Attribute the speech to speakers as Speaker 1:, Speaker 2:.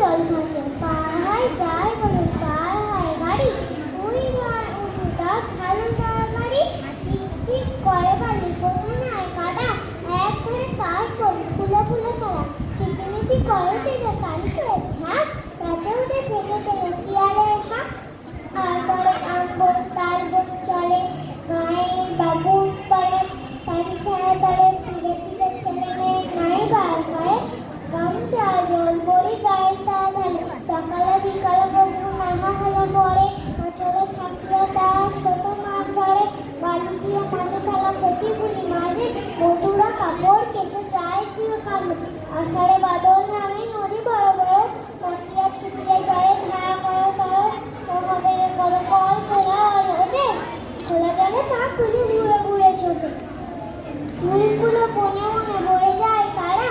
Speaker 1: জল থাকে পার হয় যায় গরু পার হয় গাড়ি ওই মার উঠুটা ঢালু মারি চিকচিক করে বালি কোথায় কাদা। এক ধারে কাজ করে ফুলে ফুলে ছাড়া কিচিমিচি করে সেটা কালি কামড় আষাঢ়ে বাদল নামে নদী বড় বড় মাতিয়া ছুটিয়ে জলে ধারা করো তর হবে বড় কল খোলা আর রোদে খোলা জলে পা খুঁজে ঘুরে ঘুরে ছোটে। ফুলগুলো বনে মনে ভরে যায়, সারা।